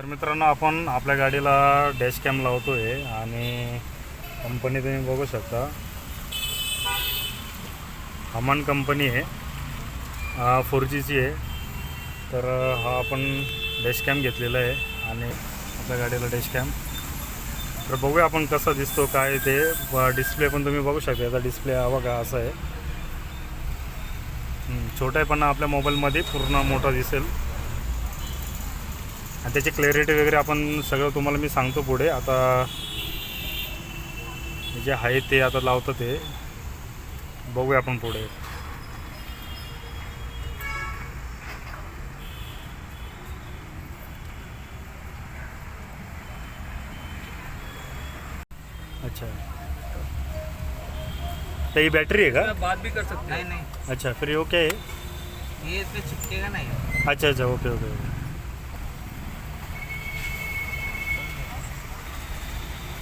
तर मित्रांनो आपण आपल्या गाडीला डॅश कॅम लावतो आहे आणि कंपनी तुम्ही बघू शकता. हमान कंपनी आहे. फोर जीची आहे. तर हा आपण डॅश कॅम घेतलेला आहे आणि आपल्या गाडीला डॅश कॅम तर बघूया आपण कसा दिसतो काय ते. डिस्प्ले पण तुम्ही बघू शकता. याचा डिस्प्ले हवा का असा आहे. छोटा आहे पण आपल्या मोबाईलमध्ये पूर्ण मोठा दिसेल. आणि त्याची क्लॅरिटी वगैरे आपण सगळं तुम्हाला मी सांगतो पुढे. आता जे आहे ते आता लावतं ते. बघूया आपण पुढे. अच्छा. तर ही बॅटरी आहे का? बात भी कर सकते हैं नहीं. अच्छा फिर ओके ये इस पे चिपकेगा नहीं? अच्छा अच्छा ओके ओके ओके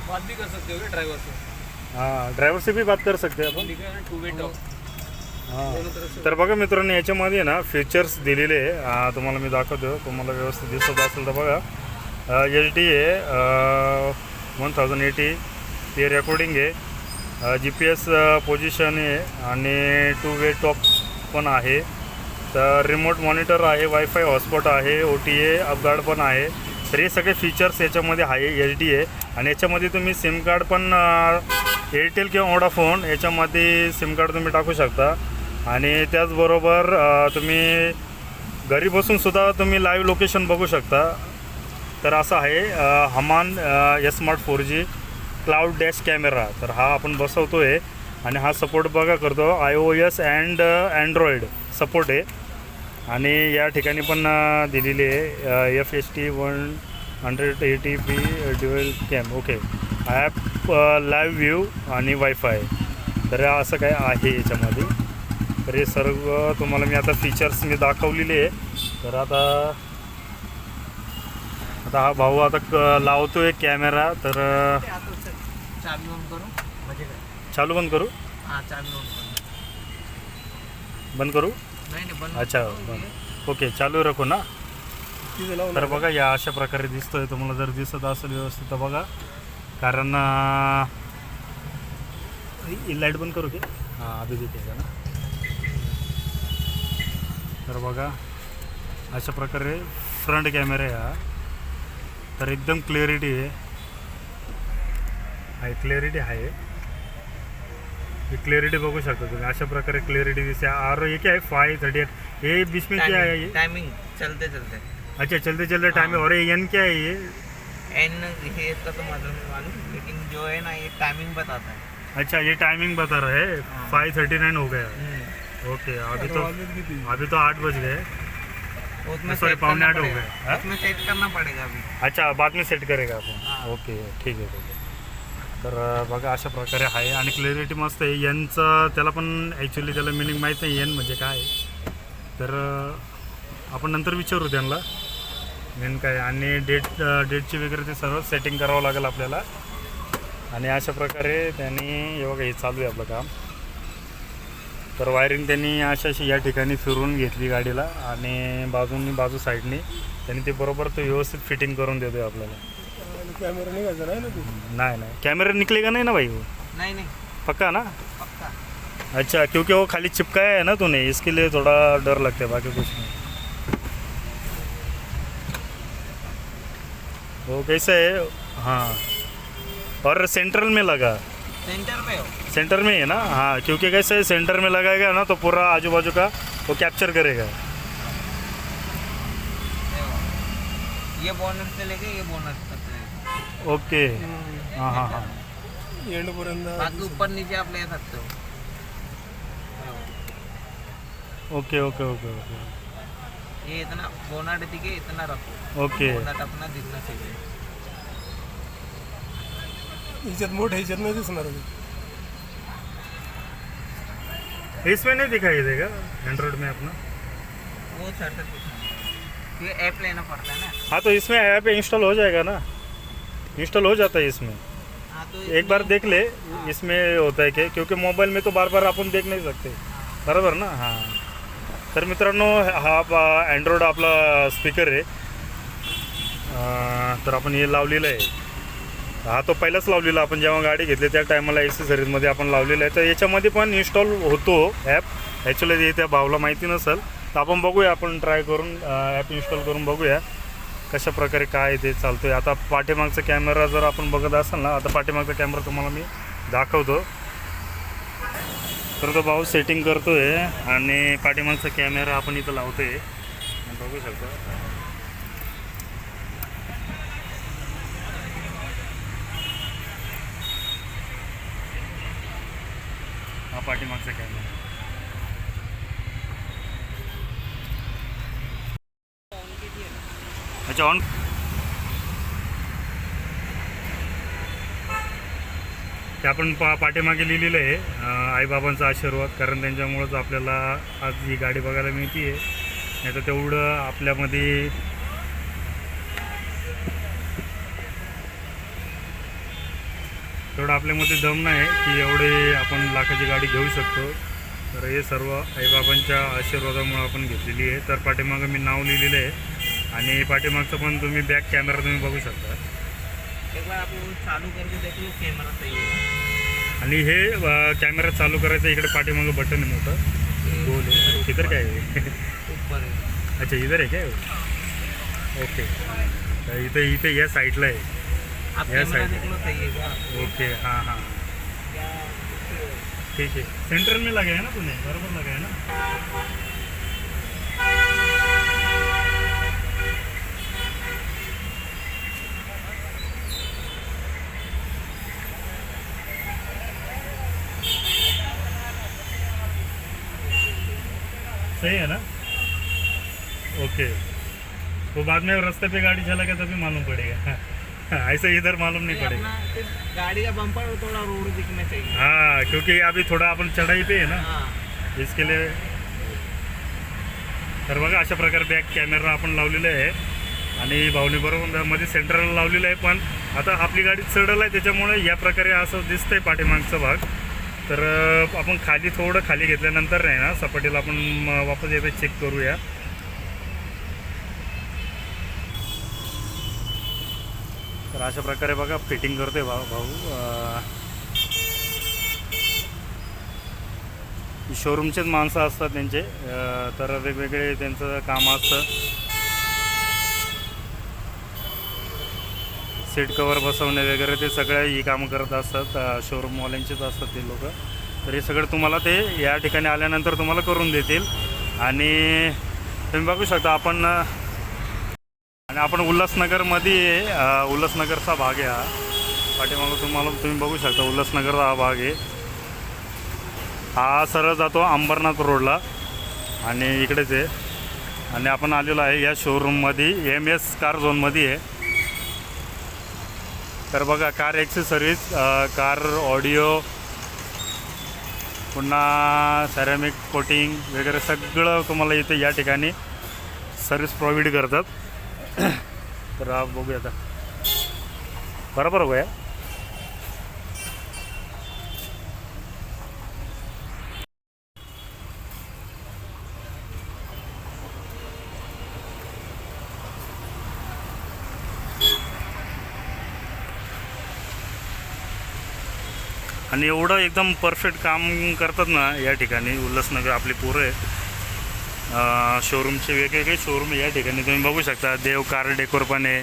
बात भी कर सकते हो ड्राइवर से? हाँ ड्रायव्हर से भी बात कर सकते हैं आपण है टू वे टॉक हां दोनों तरफ से। तर बघा मित्रांनो याच्यामध्ये ना फीचर्स दिलेले आहे. तुम्हाला मी दाखवतो. तुम्हाला व्यवस्थित दिसत असेल तर बघा. एच डी आहे वन थाउजंड एटी ते रेकॉर्डिंग आहे. जी पी एस पोझिशन आहे. आणि टू वे टॉप पण आहे. तर रिमोट मॉनिटर आहे वायफाय हॉटस्पॉट आहे ओ टी ए अपगार्ड पण आहे. तर हे सगळे फीचर्स याच्यामध्ये आहे एच डी आहे आणि याच्यामध्ये तुम्ही सिम कार्ड पण एअरटेल किंवा ओडाफोन याच्यामध्ये सिम कार्ड तुम्ही टाकू शकता. आणि त्याचबरोबर तुम्ही घरी बसूनसुद्धा तुम्ही लाईव्ह लोकेशन बघू शकता. तर असं आहे हमान S smart four G cloud dash camera तर हा आपण बसवतो आहे आणि हा सपोर्ट बघा करतो. I O S and Android support आहे. आणि या ठिकाणी पण दिलेली आहे F S T one hundred eighty P dual cam okay app live view आणि वायफाय तर असं काय आहे याच्यामध्ये. तर हे सर्व तुम्हाला मी आता फीचर्स मी दाखवलेले आहे. तर आता आता हा भाऊ आता क- लावतोय कॅमेरा तर चालू बंद करू? हां चाबी ऑन करो बंद करू. अच्छा ओके चालू रखू ना? तर बघा या अशा प्रकारे दिसतोय तुम्हाला. जर दिसत असेल व्यवस्थित तर बघा. कारण लाइट बंद करू की? हां आधी देते का ना तर बघा अशा प्रकारे फ्रंट कॅमेरा आहे हा. तर एकदम क्लिअरिटी आहे. आहे क्लिअरिटी आहे. ही क्लिअरिटी बघू शकता तुम्ही. अशा प्रकारे क्लिअरिटी दिसते. आर ये क्या है फाइव थर्टी एट है ये टाइमिंग चलते चलते. अच्छा चलते चलते टाइम है। और ये एन क्या है ये? एन ये इसका तो मतलब नहीं मालूम लेकिन जो है ना ये टाइमिंग बताता है। अच्छा ये टाइमिंग बता रहा है। फाइव थर्टी नाइन हो गया। ओके अभी तो अभी तो आठ बज गए। सॉरी, सेट पौने करना आठ हो पड़ेगा। गए? उसमें सेट करना पड़ेगा अभी। अच्छा बाद में सेट करेगा आपण हां. ओके ठीक आहे ठीक आहे तर बघा अशा प्रकारे आहे आणि क्लिअरिटी मस्त आहे. यांचं त्याला पण ॲक्च्युली त्याला मिनिंग माहीत नाही. एन म्हणजे काय. तर आपण नंतर विचारू त्यांना. मेन काय आणि डेट डेटची वगैरे ते सर्व सेटिंग करावं लागेल आपल्याला. आणि अशा प्रकारे त्यांनी हे बघा हे चालू आहे आपलं काम. तर वायरिंग त्यांनी अशा अशी या ठिकाणी फिरवून घेतली गाडीला आणि बाजूनी बाजू साईडनी त्यांनी ते बरोबर ते व्यवस्थित फिटिंग करून देतोय आपल्याला. कॅमेरा निघायचा नाही ना तू? नहीं नहीं. कैमरा निकलेगा नहीं ना भाई? वो नहीं नहीं. पक्का ना? पक्का. अच्छा क्योंकि वो खाली चिपकाया है ना तूने इसके लिए थोड़ा डर लगता है बाकी कुछ नहीं. वो कैसे? है। हाँ और सेंट्रल में लगा। सेंटर पे हो? सेंटर में है ना? हाँ क्योंकि कैसे सेंटर में लगाएगा ना तो पूरा आजू बाजू का वो कैप्चर करेगा। ये बोनट से लेके ये बोनट तक। ओके हाँ हाँ हाँ। एंड बाकी ऊपर नीचे आप ले सकते हो। ओके ओके ओके ओके ये इतना बोनट दिखे इतना रखो। ओके बोनट अपना दिखना चाहिए। ह्याच्यात मोठ्या ह्याच्यात नाही दिसणार ते. इसमें नहीं दिखाई देगा एंड्रॉइड में अपना। वो शटर दिखना ये ऐप लेना पड़ता है ना? हाँ तो इसमें ऐप इंस्टॉल हो जाएगा ना? इंस्टॉल हो जाता है इसमें। हाँ तो एक बार देख ले इसमें होता है क्या? क्योंकि मोबाईल में तो बार बार आपण देख नाही सकते। बरोबर ना? हाँ। तर मित्रांनो हा अँड्रॉइड आपला स्पीकर आहे. अं, तर आपण हे लावलेलं आहे. हा तो पहिलाच लावलेला आपण जेव्हा गाडी घेतली त्या टायमाला एक्सेसरीजमध्ये आपण लावलेलं आहे. तर याच्यामध्ये पण इन्स्टॉल होतो ॲप ॲक्च्युली त्या भावला माहिती नसेल. तर आपण बघूया आपण ट्राय करून ॲप इन्स्टॉल करून बघूया. कशा प्रकारे काय ते चालतोय. आता पाठीमागचा कॅमेरा जर आपण बघत असाल ना आता पाठीमागचा कॅमेरा तुम्हाला मी दाखवतो. तर तो भाऊ सेटिंग करतोय आणि पाठीमागचा कॅमेरा आपण इथं लावतोय. बघू शकतो. पाठीमागचा कॅमेरा अच्छा ऑन ते आपण पा पाठीमागे लिहिलेलं आहे आईबाबांचा आशीर्वाद कारण त्यांच्यामुळंच आपल्याला आज ही गाडी बघायला मिळते आहे नाही तर तेवढं आपल्यामध्ये तेवढं आपल्यामध्ये दम नाही की एवढे आपण लाखाची गाडी घेऊ शकतो. तर हे सर्व आईबाबांच्या आशीर्वादामुळे आपण घेतलेली आहे. तर पाठीमागं मी नाव लिहिलेलं आहे. आणि पाठीमागचं पण तुम्ही बॅक कॅमेरा तुम्ही बघू शकता. चालू कैमरा आणि हे कॅमेरा चालू करायचं इकडे पाठीमागं बटन आहे मोठं. गोल आहे. इधर काय अच्छा इधर आहे काय? ओके इथे इथे या साईडला आहे. आप Yes, कैमरा I- देख लो सही है ओके हाँ हाँ। ठीक है। सेंटर में लगा है ना तूने? बराबर लगा है ना? सही है ना? ओके तो बाद में रास्ते पे गाड़ी चला गया तभी मालूम पड़ेगा। ऐसे इधर मालूम नहीं पड़ेगा सिर्फ गाड़ी का बम्पर थोड़ा रोड दिखना चाहिए हाँ क्योंकि अभी थोड़ा अपन चढ़ाई पे है ना। हाँ। इसके लिए तर बघा अशा प्रकारे बॅक कॅमेरा आपण लावलेला आहे. आणि भावने बरोबर मध्ये सेंटरला लावलेलं आहे पण आता आपली गाडी चढल आहे त्याच्यामुळे या प्रकारे असं दिसतंय पाठीमागचा भाग. तर आपण खाली थोडं खाली घेतल्यानंतर नाही ना सपाटीला आपण वापस येतं चेक करूया. तर अशा प्रकारे बघा फिटिंग करतोय भाऊ. भाऊ शोरूमचेच माणसं असतात त्यांचे. तर वेगवेगळे त्यांचं काम असतं. सीट कवर बसवणे वगैरे ते सगळे ही कामं करत असतात. शोरूमवाल्यांचेच असतात ते लोक. तर हे सगळं तुम्हाला ते या ठिकाणी आल्यानंतर तुम्हाला करून देतील. आणि तुम्ही बघू शकता आपण आणि आपण उल्हासनगरमध्ये अं, उल्हासनगरचा भाग आहे हा. पाठीमागं तुम्हाला तुम्ही बघू शकता उल्हासनगरचा हा भाग आहे. हा सरळ जातो अंबरनाथ रोडला आणि इकडेच आहे. आणि आपण आलेलो आहे या शोरूममध्ये एम एस कार झोनमध्ये आहे. तर बघा कार ॲक्सेसरीज कार ऑडिओ पुन्हा सॅरेमिक कोटिंग वगैरे सगळं तुम्हाला इथे या ठिकाणी सर्विस प्रोव्हाइड करतात. तर बघूया आता. बरोबर बघूया. आणि एवढं एकदम परफेक्ट काम करतात ना या ठिकाणी उल्हासनगर आपली पोरं आहे. शोरूमचे वेगवेगळे शोरूम या ठिकाणी तुम्ही बघू शकता. देव कार डेकोर पण आहे.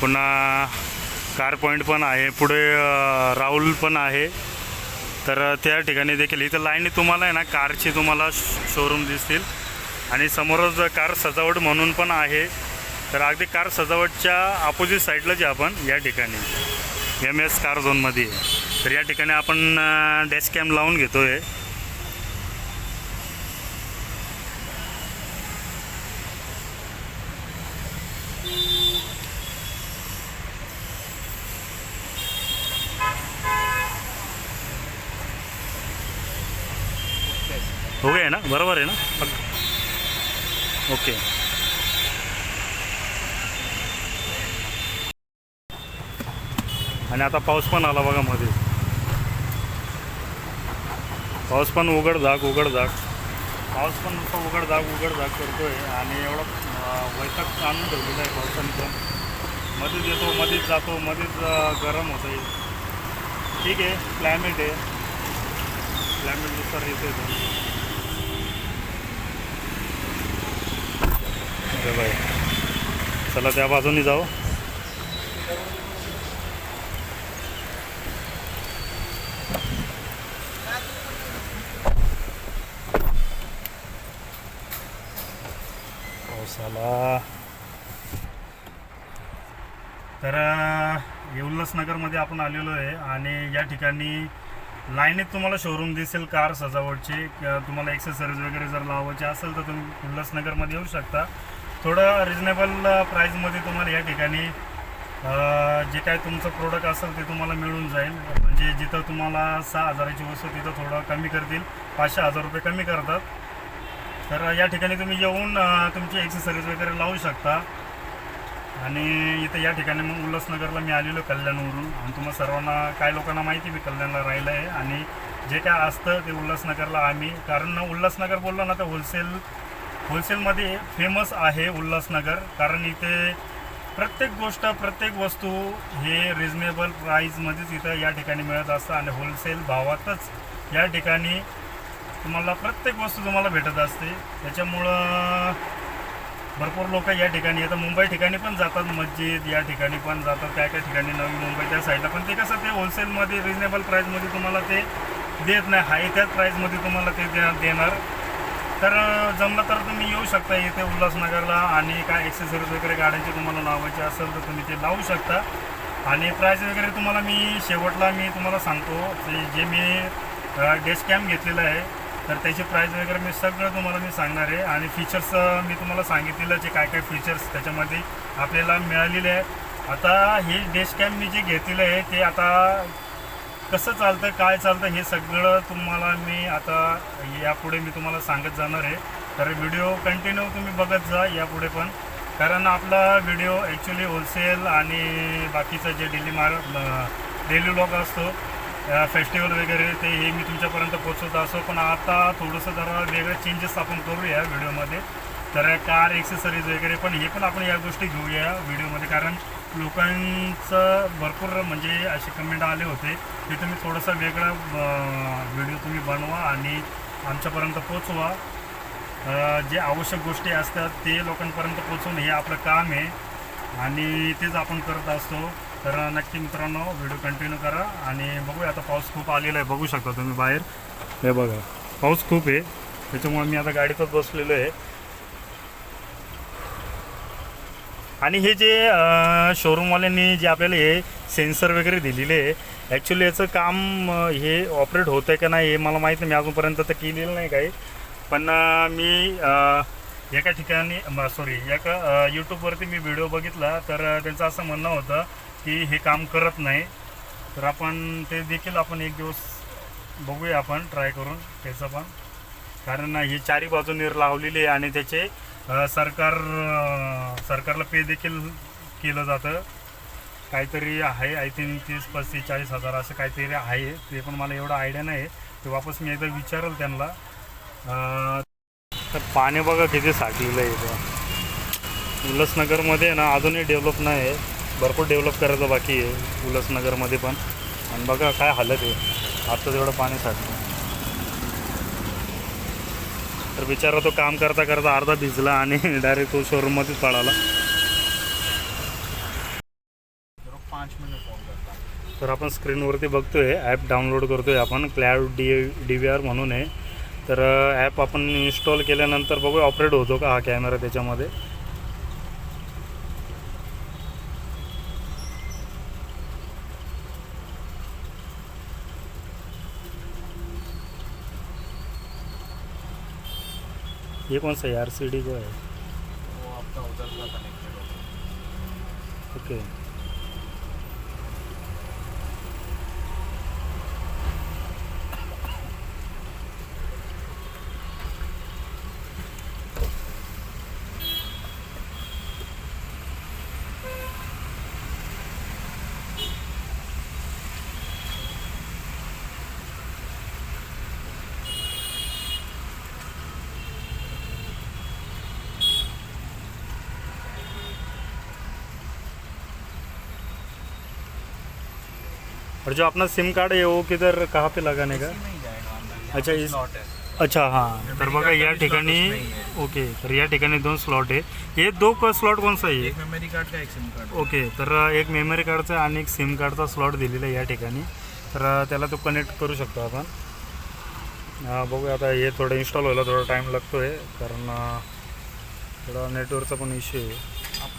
पुन्हा कार पॉईंट पण आहे. पुढे राहुल पण आहे. तर त्या ठिकाणी देखील इथं लाईनी तुम्हाला आहे ना कारची तुम्हाला शोरूम दिसतील. आणि समोरच कार सजावट म्हणून पण आहे. तर अगदी कार सजावटच्या अपोजिट साईडला जे आपण या ठिकाणी एम एस कार झोनमध्ये आहे. तर या ठिकाणी आपण डॅश कॅम लावून घेतो आहे आहे ना? बरोबर आहे ना? ओके. आणि आता पाऊस पण आला बघा मध्ये. पाऊस पण उघड झाक उघड झाक. पाऊस पण नुसतं उघड झाक उघड झाक करतोय. आणि एवढं वैताग आणून ठेवलेलं आहे पावसाने पण. मध्येच येतो मध्येच जातो मध्येच गरम गरम होतं ठीक आहे क्लायमेट आहे. क्लायमेटनुसार येते बाय चला त्या बाजूनी जाऊ. पावसाला. तर हे उल्हासनगरमध्ये आपण आलेलो आहे आणि या ठिकाणी लाईनीत तुम्हाला शोरूम दिसेल कार सजावटचे किंवा तुम्हाला एक्सेसरीज वगैरे जर लावायचे असेल तर तुम्ही उल्हासनगरमध्ये येऊ शकता. थोडं रिजनेबल प्राईजमध्ये तुम्हाला या ठिकाणी जे काय तुमचं प्रोडक्ट असेल ते तुम्हाला मिळून जाईल. म्हणजे जिथं तुम्हाला सहा हजाराची वस्तू तिथं थोडं कमी करतील. पाचशे हजार रुपये कमी करतात. तर या ठिकाणी तुम्ही येऊन तुमची एक्सेसरीज वगैरे लावू शकता. आणि इथं या ठिकाणी मग उल्हासनगरला मी आलेलो कल्याणवरून. आणि तुम्हाला सर्वांना काय लोकांना माहिती मी कल्याणला राहिलं आहे आणि जे काय असतं ते उल्हासनगरला आम्ही. कारण उल्हासनगर बोललो ना तर होलसेल होलसेलमध्ये फेमस आहे उल्हासनगर कारण इथे प्रत्येक गोष्ट प्रत्येक वस्तू हे रिजनेबल प्राईजमध्येच इथं या ठिकाणी मिळत असतं आणि होलसेल भावातच या ठिकाणी तुम्हाला प्रत्येक वस्तू तुम्हाला भेटत असते. त्याच्यामुळं भरपूर लोक या ठिकाणी येतात. मुंबई ठिकाणी पण जातात मस्जिद या ठिकाणी पण जातात काय काय ठिकाणी नवी मुंबई त्या साईडला पण ते कसं ते होलसेलमध्ये रिजनेबल प्राईजमध्ये तुम्हाला ते देत नाही. हाय त्याच प्राईजमध्ये तुम्हाला ते देणार. तर जमलं तर तुम्ही येऊ शकता इथे उल्हासनगरला आणि काय एक्सेसरीज वगैरे गाड्यांची तुम्हाला लावायची असेल तर तुम्ही ते लावू शकता. आणि प्राईज वगैरे तुम्हाला मी शेवटला मी तुम्हाला सांगतो जे मी डेस्क कॅम्प घेतलेलं आहे तर त्याची प्राईस वगैरे मी सगळं तुम्हाला मी सांगणार आहे. आणि फीचर्स मी तुम्हाला सांगितलेलं जे काय काय फीचर्स त्याच्यामध्ये आपल्याला मिळालेले आहे आता हे डेस्क कॅम्प मी जे घेतलेलं आहे ते आता कसं चालतं काय चालतं हे सगळं तुम्हाला मी आता यापुढे मी तुम्हाला सांगत जाणार आहे. तर व्हिडिओ कंटिन्यू तुम्ही बघत जा यापुढे पण. कारण आपला व्हिडिओ ॲक्च्युली होलसेल आणि बाकीचं जे डेली मार डेली लॉग असतो फेस्टिवल वगैरे ते हे मी तुमच्यापर्यंत पोचवत असो. पण आता थोडंसं जरा वेगळं चेंजेस आपण करूया व्हिडिओमध्ये. तर कार एक्सेसरीज वगैरे पण हे पण आपण या गोष्टी घेऊया व्हिडिओमध्ये. कारण लोकांचं भरपूर म्हणजे असे कमेंट आले होते. की तुम्ही थोडंसं वेगळा व्हिडिओ तुम्ही बनवा आणि आमच्यापर्यंत पोचवा जे आवश्यक गोष्टी असतात ते लोकांपर्यंत पोचवणं हे आपलं काम आहे. आणि तेच आपण करत असतो. तर नक्की मित्रांनो व्हिडिओ कंटिन्यू करा आणि बघूया आता पाऊस खूप आलेला आहे. बघू शकता तुम्ही बाहेर. हे बघा पाऊस खूप आहे. त्याच्यामुळे मी आता गाडीतच बसलेलो आहे. आणि हे जे शोरूमवाल्यांनी जे आपल्याला हे सेन्सर वगैरे दिलेले आहे ॲक्च्युली याचं काम हे ऑपरेट होतं आहे का नाही हे मला माहीत नाही. मी अजूनपर्यंत तर केलेलं नाही काही. पण मी एका ठिकाणी सॉरी एका यूट्यूबवरती मी व्हिडिओ बघितला तर त्यांचं असं म्हणणं होतं की हे काम करत नाही. तर आपण ते देखील आपण एक दिवस बघूया आपण ट्राय करून त्याचं पण. कारण हे चारी बाजूने लावलेली आहे आणि त्याचे सरकार सरकारला पे देखील केलं जातं. काहीतरी आहे आय थिंक तीस पस्तीस चाळीस हजार असं काहीतरी आहे. ते पण मला एवढं आयडिया नाही ते वापस मी एकदा विचारेल त्यांना. तर पाणी बघा किती साठलेलं आहे इथं. उल्हासनगरमध्ये ना अजूनही डेव्हलप नाही आहे. भरपूर डेव्हलप करायचं बाकी आहे उल्हासनगरमध्ये पण. आणि बघा काय हालत आहे. आता तेवढं पाणी साठलं. तर बिचारा तो काम करता करता अर्धा भिजला आणि डायरेक्ट तो शोरूममध्येच पळाला. तर आपण स्क्रीनवरती बघतोय ॲप डाउनलोड करतोय आपण क्लॅड डी डी व्ही आर म्हणून आहे. तर ॲप आपण इन्स्टॉल केल्यानंतर बघूया ऑपरेट होतो का हा कॅमेरा त्याच्यामध्ये? ये कौन सा है? आर सी डी को है। वो आपका उधर का कनेक्टेड होगा। ओके और जो अपना सिम कार्ड है वो किधर कहाँ पे लगाने का? नहीं जाएगा अच्छा इस अच्छा हां। तर बघा या ठिकाणी ओके तर या ठिकाणी दोन स्लॉट आहे हे दो स्लॉट कोणसा आहे एक मेमरी कार्ड का एक सिम कार्ड ओके तर एक मेमरी कार्डचा आणि एक सिम कार्डचा स्लॉट दिलेला आहे या ठिकाणी. तर त्याला तो कनेक्ट करू शकतो आपण. बघूया आता हे थोडं इन्स्टॉल व्हायला थोडा टाईम लागतो आहे कारण अं, थोडा नेटवर्कचा पण इश्यू आहे.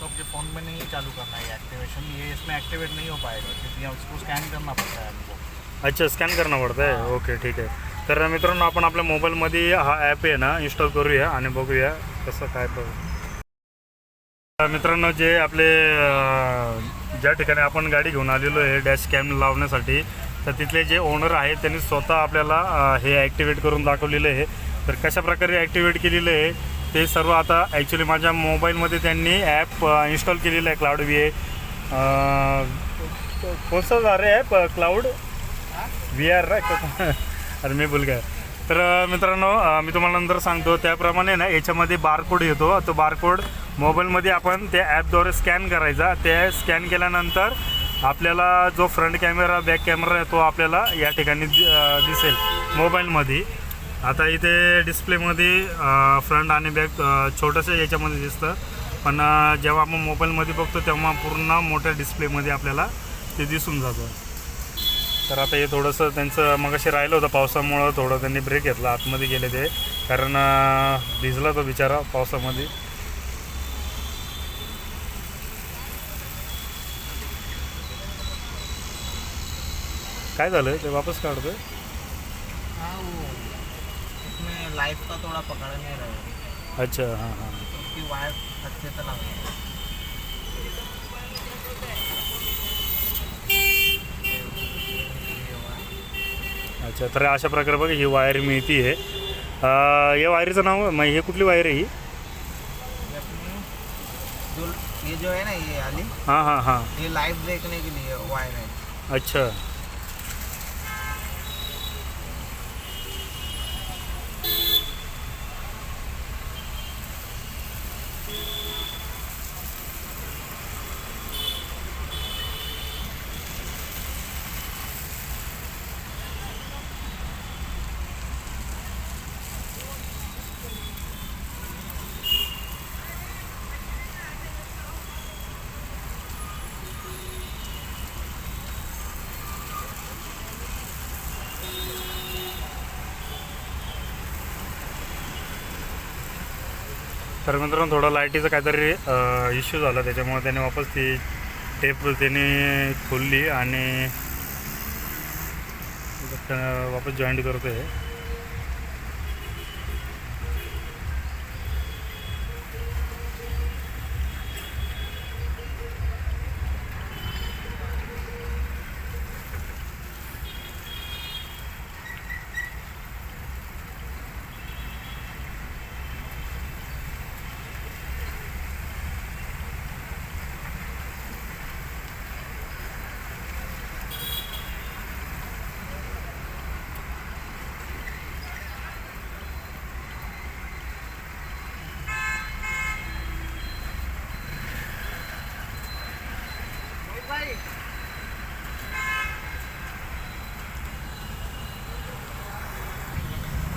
आपको अपने फ़ोन में नहीं चालू करना है एक्टिवेशन ये इसमें एक्टिवेट नहीं हो पाएगा क्योंकि उसको स्कैन करना पड़ता है आपको अच्छा स्कॅन करणं पडतं आहे ओके ठीक आहे तर मित्रांनो आपण आपल्या मोबाईलमध्ये हा ॲप आहे ना इन्स्टॉल करूया आणि बघूया कसं काय बघू मित्रांनो जे आपले ज्या ठिकाणी आपण गाडी घेऊन आलेलो आहे डॅश कॅम लावण्यासाठी तर तिथले जे ओनर आहेत त्यांनी स्वतः आपल्याला हे ॲक्टिवेट करून दाखवलेलं आहे. तर कशा प्रकारे ॲक्टिवेट केलेलं आहे ते सर्व आता ॲक्च्युली माझ्या मोबाईलमध्ये त्यांनी ॲप इन्स्टॉल केलेलं आहे क्लाउड व्ही कोणतं अरे ॲप क्लाउड व्ही आर अरे मी बोल काय तर मित्रांनो मी तुम्हाला नंतर सांगतो त्याप्रमाणे ना याच्यामध्ये बारकोड येतो. तो बारकोड मोबाईलमध्ये आपण त्या ॲपद्वारे स्कॅन करायचा. ते स्कॅन केल्यानंतर आपल्याला जो फ्रंट कॅमेरा बॅक कॅमेरा आहे तो आपल्याला या ठिकाणी दि- दिसेल मोबाईलमध्ये आता इथे डिस्प्लेमध्ये फ्रंट आणि बॅक छोटंसं याच्यामध्ये दिसतं. पण जेव्हा आपण मोबाईलमध्ये बघतो तेव्हा पूर्ण मोठ्या डिस्प्लेमध्ये आपल्याला ते दिसून जातं. तर आता हे थोडंसं त्यांचं मग असे राहिलं होतं पावसामुळं थोडं त्यांनी ब्रेक घेतला आतमध्ये गेले ते. कारण भिजला तो बिचारा पावसामध्ये. काय झालं? ते वापस काढतोय? लाइफ का थोड़ा पकड़ नहीं रहा अच्छा हां हां. उसकी वायर अच्छे से लगा अच्छा तर अशा प्रकारे बघा ही वायर मिळती आहे. या वायरीचं नाव मग हे कुठली वायर आहे ही? ये अपनी जो ये जो है ना ये वाली हां हां हां. ये लाइव देखने के लिए वायर है अच्छा. तर मित्रांनो थोडा लाईटीचा काहीतरी इश्यू झाला त्याच्यामुळे त्याने वापस ती टेप त्याने खोलली आणि त्या- वापस जॉईंट करतो आहे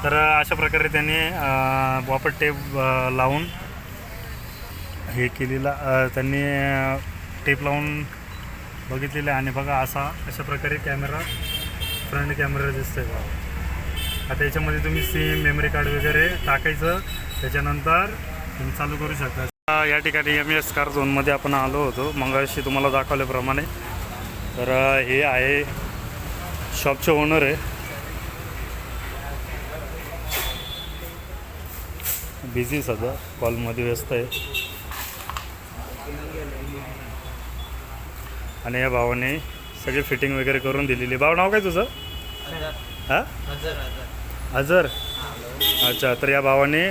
तर अशा प्रकारे त्याने वापर टेप लावून हे केलेला त्यांनी टेप लावून बघितलेलं आहे. आणि बघा असा अशा प्रकारे कॅमेरा फ्रंट कॅमेरा दिसतोय बघा. आता याच्यामध्ये तुम्ही सिम मेमरी कार्ड वगैरे टाकायचं. त्याच्यानंतर तुम्ही चालू करू शकता. या ठिकाणी एम एस कार झोनमध्ये आपण आलो होतो. मगाशी तुम्हाला दाखवल्याप्रमाणे. तर हे आहे शॉपचे ओनर आहे. बिझी सध्या. कॉलमध्ये व्यस्त आहे. आणि या भावाने सगळी फिटिंग वगैरे करून दिलेली. भाव नाव काय तुझं? हा? हां अजर. अच्छा तर या भावाने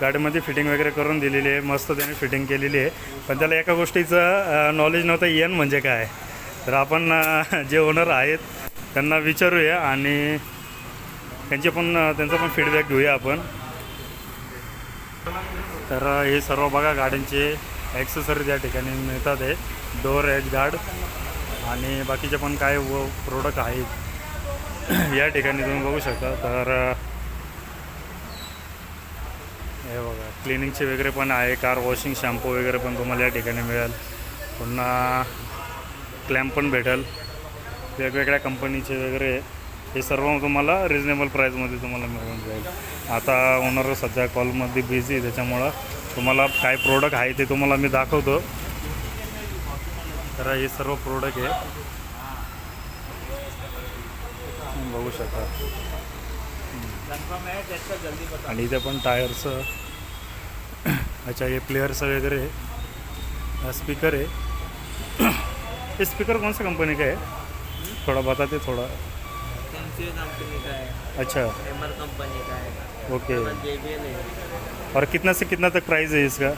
गाडीमध्ये फिटिंग वगैरे करून दिलेली आहे. मस्त त्याने फिटिंग केलेली आहे. पण त्याला एका गोष्टीचं नॉलेज नव्हतं येन म्हणजे काय? तर आपण जे ओनर आहेत त्यांना विचारूया आणि त्यांचे पण त्यांचा पण फीडबॅक घेऊया आपण. तर हे सर्व बघा गाड्यांचे ॲक्सेसरीज या ठिकाणी मिळतात आहे डोअर एज गार्ड आणि बाकीचे पण काय व प्रोडक्ट आहेत. या ठिकाणी तुम्ही बघू शकता. तर हे बघा क्लिनिंगचे वगैरे पण आहे. कार वॉशिंग शॅम्पू वगैरे पण तुम्हाला या ठिकाणी मिळेल. पुन्हा क्लॅम्प पण भेटेल. वेगवेगळ्या कंपनीचे वगैरे. हे सर्व तुम्हाला रिजनेबल प्राईजमध्ये तुम्हाला मिळून जाईल. आता ओनर सध्या कॉलमध्ये बिझी आहे त्याच्यामुळं तुम्हाला काय प्रोडक्ट आहे ते तुम्हाला मी दाखवतो. तर हे सर्व प्रोडक्ट आहे. बघू शकता. आणि इथे पण टायरचं अच्छा हे प्लेअर्स वगैरे है स्पीकर आहे. हे स्पीकर कोणत्या कंपनीचं कंपनी का है थोड़ा बताते थोड़ा. कंपनी का है। अच्छा। कंपनी का है। ओके है। और कितना से कितना तक प्राइस है इसका?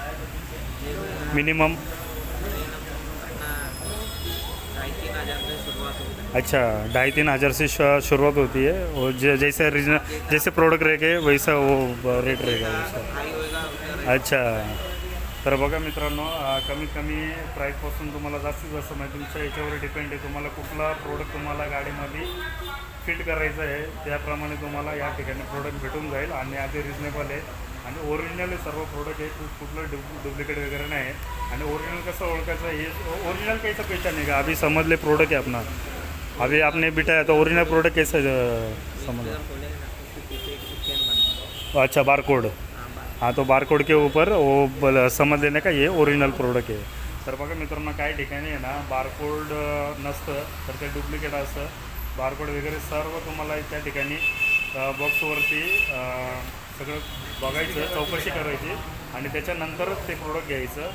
मिनिमम होता है। अच्छा ढाई तीन हज़ार से शुरुआत होती है। और जैसे रीजन जैसे प्रोडक्ट रहेगा वैसा वो रेट रहेगा उसका। rate अच्छा। तर बघा मित्रांनो कमीत कमी प्राईसपासून तुम्हाला जास्तीत जास्त म्हणजे तुमच्या याच्यावर डिपेंड आहे. तुम्हाला कुठला प्रोडक्ट तुम्हाला गाडीमध्ये फिट करायचं आहे त्याप्रमाणे तुम्हाला या ठिकाणी प्रोडक्ट भेटून जाईल आणि आधी रिजनेबल आहे. आणि ओरिजिनल सर्व प्रोडक्ट आहे कुठलं डुप्लिकेट वगैरे नाही आहे. आणि ओरिजिनल कसं ओळखायचं हे ओरिजिनल कैसा पहचान है का? अभी समझ ले प्रोडक्ट है अपना अभी आपने बिठाया तो ओरिजिनल प्रोडक्ट कैसे अ, समझ अगर है बार कोड तो बारकोड के ऊपर वो बल- समज लेने का ये ओरिजिनल प्रोडक्ट आहे तर बघा मित्रांनो काही ठिकाणी आहे ना बारकोड नसतं तर ते डुप्लिकेट असतं. बारकोड वगैरे सर्व तुम्हाला त्या ठिकाणी बॉक्सवरती सगळं बघायचं चौकशी करायची आणि त्याच्यानंतरच ते प्रोडक्ट घ्यायचं.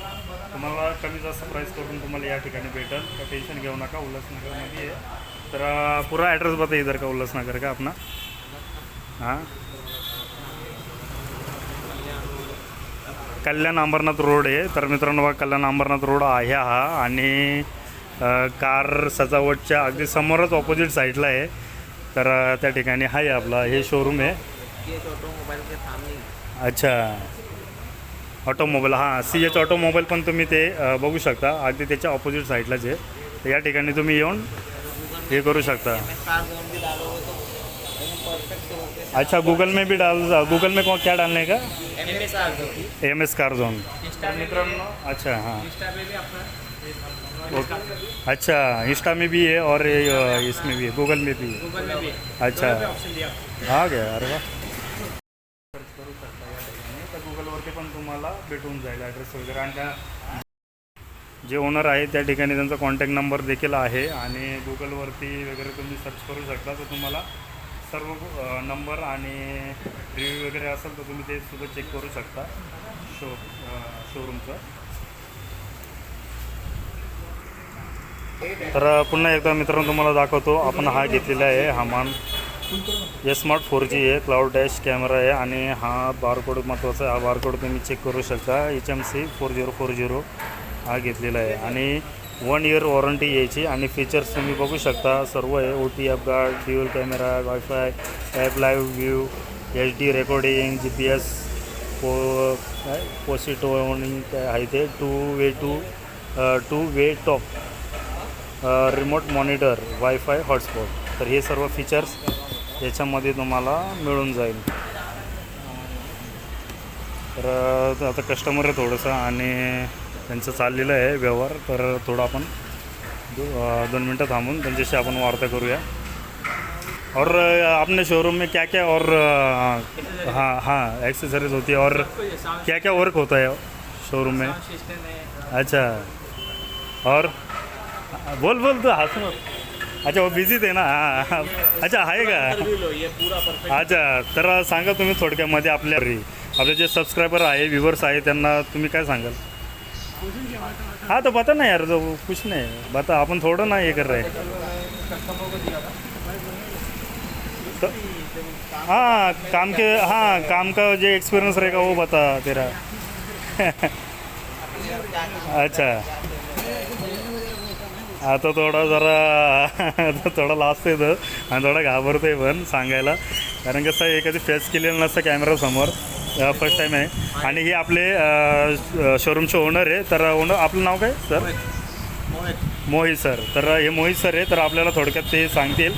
तुम्हाला कमी जास्त प्राईस करून तुम्हाला या ठिकाणी भेटेल. का टेन्शन घेऊ नका उल्हासनगरमध्ये तर पुरा ॲड्रेस बता इधर का उल्हासनगर का अपना हां? कल्याण अंबरनाथ रोड आहे. तर मित्रांनो बघा कल्याण अंबरनाथ रोड आहे हा. आणि कार सजावटच्या अगदी समोरच ऑपोजिट साईडला आहे. तर त्या ठिकाणी आहे आपला हे शोरूम आहे. अच्छा. ऑटोमोबाईल हां. सी एच ऑटोमोबाईल पण तुम्ही ते बघू शकता. अगदी त्याच्या ऑपोजिट साईडलाच आहे. तर या ठिकाणी तुम्ही येऊन हे करू शकता मैं कार जोन भी डालोगे तो एकदम परफेक्ट होके अच्छा गूगल में भी डाल गूगल में कौन क्या डालने का? M S car zone M S car zone मित्रांनो अच्छा हां। इंस्टा पे भी अपना ओके अच्छा इंस्टा में भी है और इसमें भी है गूगल में भी है। गूगल में भी अच्छा। हा गया अरे वा सर्च करू शकता या ठिकाणी तर गुगलवरती पण तुम्हाला भेटून जाईल ॲड्रेस वगैरे. आणि त्या जे ओनर आहे त्या ठिकाणी त्यांचा कॉन्टॅक्ट नंबर देखील आहे आणि गुगलवरती वगैरे तुम्ही सर्च करू शकता तर तुम्हाला सर्व नंबर आणि रिव्ह्यू वगैरे असेल तर तुम्ही ते सुद्धा चेक करू शकता. शो शोरूमचं तर पुन्हा एकदा मित्रांनो तुम्हाला दाखवतो. आपण हा घेतलेला आहे हमान स्मार्ट फोर जी आहे क्लाउड डॅश कॅमेरा आहे आणि हा बारकोड महत्त्वाचा आहे. हा बारकोड तुम्ही चेक करू शकता. H M C four zero four zero हा घेतलेला आहे. आणि वन इयर वॉरंटी यायची आणि फीचर्स तुम्ही बघू शकता. सर्व आहे. O T F guard dual camera wifi app live view H D recording G P S पो काय पोसिटोनिंग काय आहे ते. Two way two two way top remote monitor wifi hotspot तर हे सर्व फीचर्स याच्यामध्ये तुम्हाला मिळून जाईल. तर आता कस्टमर आहे थोडंसं आणि त्यांचं चाललेलं आहे व्यवहार तर थोडं आपण दो दोन मिनटं थांबून त्यांच्याशी आपण वार्ता करूया. और आपने शोरूम में क्या क्या और हाँ हाँ एक्सेसरीज होती है और क्या क्या वर्क होता है शोरूम में? अच्छा। और बोल बोल तो हंस अच्छा वो बिझी थे ना हां अच्छा आहे का अच्छा तर सांगा तुम्ही थोडक्यामध्ये आपल्या आपले जे सबस्क्रायबर आहे व्ह्युअर्स आहे त्यांना तुम्ही काय सांगाल? हाँ तो बता ना यार तो कुछ नहीं। बता अपन थोड़ा ना ये कर रहे तो हाँ काम के हाँ काम का जो एक्सपीरियंस रहेगा वो बता तेरा। अच्छा। आता थोडा जरा थोडा लास्ट येतं आणि थोडा घाबरतोय पण सांगायला। कारण कसं आहे, कधी फेस केलेलं नसतं कॅमेरासमोर फर्स्ट टाईम आहे. आणि हे आपले शोरूमचे ओनर आहे. तर ओनर आपलं नाव काय सर मोहित. मोहित. सर तर हे मोहित सर आहे. तर आपल्याला थोडक्यात ते सांगतील.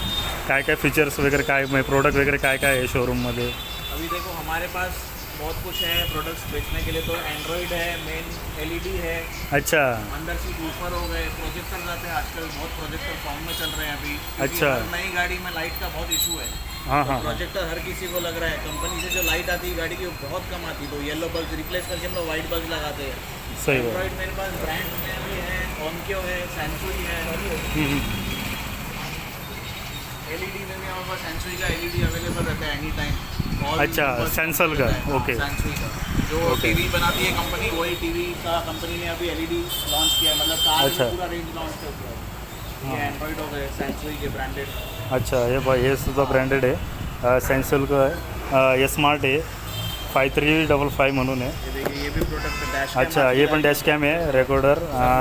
काय काय फीचर्स वगैरे काय प्रोडक्ट वगैरे काय काय आहे शोरूममध्ये अभी देखो हमारे पास बहुत कुछ है प्रोडक्ट्स बेचने के लिए तो एंड्रॉयड है मेन एलईडी है। अच्छा। अंदर से ऊपर हो गए प्रोजेक्टर जाते हैं आजकल बहुत प्रोजेक्टर फॉर्म में चल रहे हैं अभी। अच्छा। नई गाड़ी में लाइट का बहुत इशू है। हाँ हाँ हाँ। प्रोजेक्टर हर किसी को लग रहा है। कंपनी से जो लाइट आती है गाड़ी की बहुत कम आती है। तो येलो बल्ब रिप्लेस करके हम लोग वाइट बल्ब लगाते हैं। सही एंड्रॉइड मेरे पास ब्रांड में भी है ऑनक्यो है सैमसंग है। हम्म, हम्म. एलईडी में भी हमारे पास सैमसंग का एलईडी अवेलेबल रहता है एनी टाइम अच्छा, Samsung का, ओके। जो ओके। टीवी बनाती है कंपनी वही टीवी का कंपनी ने अभी एलईडी लॉन्च किया है। मतलब कार अच्छा। पूरा रेंज लॉन्च कर दिया है। ये एंड्रॉइड हो गए सैमसंग के ब्रांडेड अच्छा हे बघ हे सुद्धा ब्रँडेड आहे सॅमसंग आहे हे स्मार्ट आहे फाय थ्री डबल फाय म्हणून आहे ये ये भी प्रोडक्ट है डैश अच्छा ये पण डॅश कॅम आहे रेकॉर्डर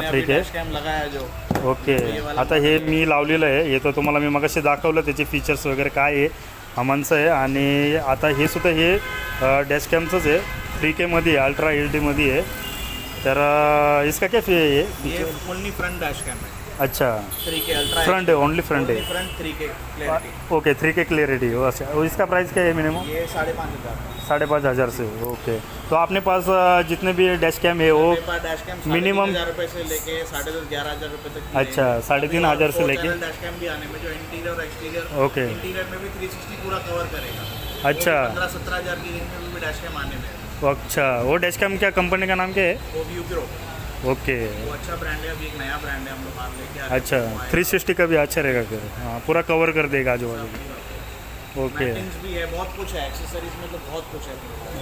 थ्री के कैम लगाया है जो। ओके आता हे मी लावलेलं आहे हे तर तुम्हाला मी मगाशी दाखवलं त्याचे फीचर्स वगैरे काय आहे. हमानचं आहे आणि आता हे सुद्धा हे डॅश कॅमचंच आहे. थ्री केमध्ये आहे अल्ट्रा एल डीमध्ये आहे. तर इसका क्या फी है ये? ये ओनली फ्रंट डैश कैम है अच्छा. थ्री के अल्ट्रा फ्रंट है ओनली फ्रंट है front three K clarity okay three K clarity अच्छा. और इसका प्राइस क्या है मिनिमम ये साढ़े पाँच हज़ार साढ़े पाँच हज़ार से ओके। तो आपने पास जितने भी डैश कैम है वो मिनिमम से लेके साढ़े दस ग्यारह हज़ार रुपये तक अच्छा, साढ़े तीन हज़ार से लेके? डैश कैम भी आने में जो इंटीरियर एक्सटीरियर ओके। इंटीरियर में भी थ्री सिक्सटी पूरा कवर करेगा। अच्छा। पंद्रह सत्रह हज़ार की रेंज में भी डैश कैम आने में। अच्छा वो डैश कैम क्या कंपनी का नाम क्या है? वो व्यू प्रो ओके। वो अच्छा ब्रांड है अभी एक नया ब्रांड है हम लोग लेके। अच्छा थ्री सिक्सटी का भी अच्छा रहेगा फिर। हाँ पूरा कवर कर देगा आजू बाजू ओके भी है बहुत कुछ है एक्सेसरीज में तो बहुत कुछ है।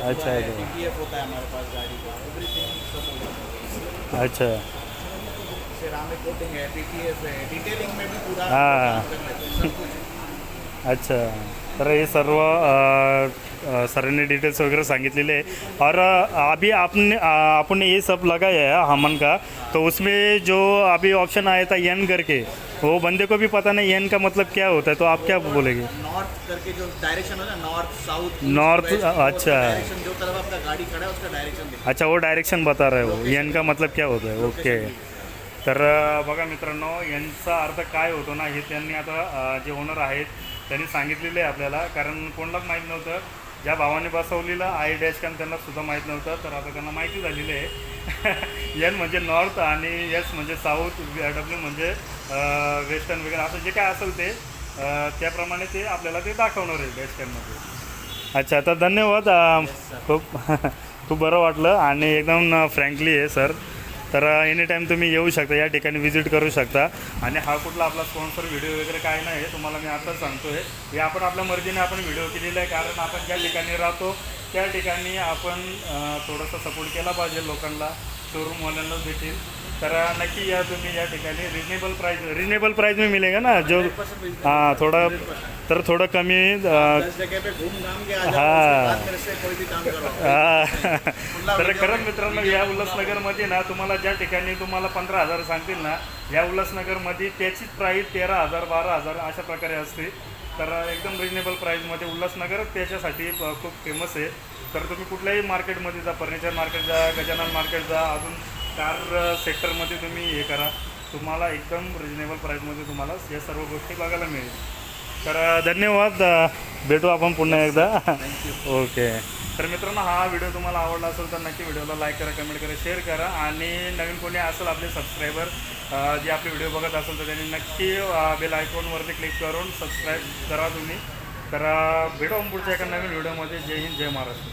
अच्छा, अच्छा। टीपीएफ होता है हमारे पास गाड़ी का एवरीथिंग सब होता है। अच्छा। सिरामिक कोटिंग है टीटीएफ है डिटेलिंग में भी पूरा हाँ। हैं, अच्छा। तर हे सर्व सरांनी डिटेल्स वगैरह सांगितलेले आहे और अभी आपने आपने ये सब लगाया है हमन का तो उसमें जो अभी ऑप्शन आया था यन करके वो बंदे को भी पता नहीं यन का मतलब क्या होता है तो आप क्या बोलेंगे? नॉर्थ करके जो डायरेक्शन होता है नॉर्थ साउथ North, अच्छा। जो तरफ आपका गाड़ी खड़ा है उसका डायरेक्शन अच्छा वो डायरेक्शन बता रहे हो। यन का मतलब क्या होता है? ओके तर बघा मित्रांनो यांचा अर्थ काय होतो ना हे त्यांनी आता जे ओनर आहेत त्यांनी सांगितलेले आहे आपल्याला. कारण कोणालाच माहीत नव्हतं. ज्या भावाने बसवलेलं आय डॅश कॅम त्यांना सुद्धा माहीत नव्हतं. तर आता त्यांना माहिती झालेली आहे. एन म्हणजे नॉर्थ आणि एस म्हणजे साऊथ डब्ल्यू म्हणजे वेस्टर्न वगैरे असं जे काय असेल ते त्याप्रमाणे ते आपल्याला ते दाखवणार आहे कॅममध्ये अच्छा तर धन्यवाद. खूप खूप बरं वाटलं आणि एकदम फ्रँकली आहे सर. तर एनी टाईम तुम्ही येऊ शकता या ठिकाणी व्हिजिट करू शकता. आणि हा कुठला आपला स्पॉन्सर व्हिडिओ वगैरे काय नाही आहे तुम्हाला मी आताच सांगतो आहे हे आपण आपल्या मर्जीने आपण व्हिडिओ केलेला आहे कारण आपण ज्या ठिकाणी राहतो त्या ठिकाणी आपण थोडंसं सपोर्ट केला पाहिजे लोकांना. शोरूमवाल्यांना देखील. तर नक्की या तुम्ही या ठिकाणी रिजनेबल प्राईस रिजनेबल प्राईस में मिलेगा ना जो हाँ थोड़ा तर थोडं कमी हाँ। तर खरंच मित्रांनो या उल्हासनगरमध्ये ना तुम्हाला ज्या ठिकाणी तुम्हाला पंधरा हजार सांगतील ना या उल्हासनगरमध्ये त्याचीच प्राईस तेरा हजार बारा हजार अशा प्रकारे असते. तर एकदम रिजनेबल प्राईसमध्ये उल्हासनगर त्याच्यासाठी खूप फेमस आहे. तर तुम्ही कुठल्याही मार्केटमध्ये जा फर्निचर मार्केट जा गजानन मार्केट जा अजून कार सेक्टरमध्ये तुम्ही हे करा. तुम्हाला एकदम रिजनेबल प्राईसमध्ये तुम्हाला या सर्व गोष्टी बघायला मिळेल. तर धन्यवाद भेटू आपण पुन्हा एकदा. ओके. तर मित्रांनो हा व्हिडिओ तुम्हाला आवडला असेल तर नक्की व्हिडिओला लाईक करा कमेंट करा शेअर करा. आणि नवीन कोणी असेल आपले सबस्क्रायबर जे आपले व्हिडिओ बघत असेल तर त्यांनी नक्की बेल आयकॉनवरती क्लिक करून सबस्क्राईब करा तुम्ही. तर भेटू आपण पुढच्या एका नवीन व्हिडिओमध्ये. जय हिंद जय महाराष्ट्र.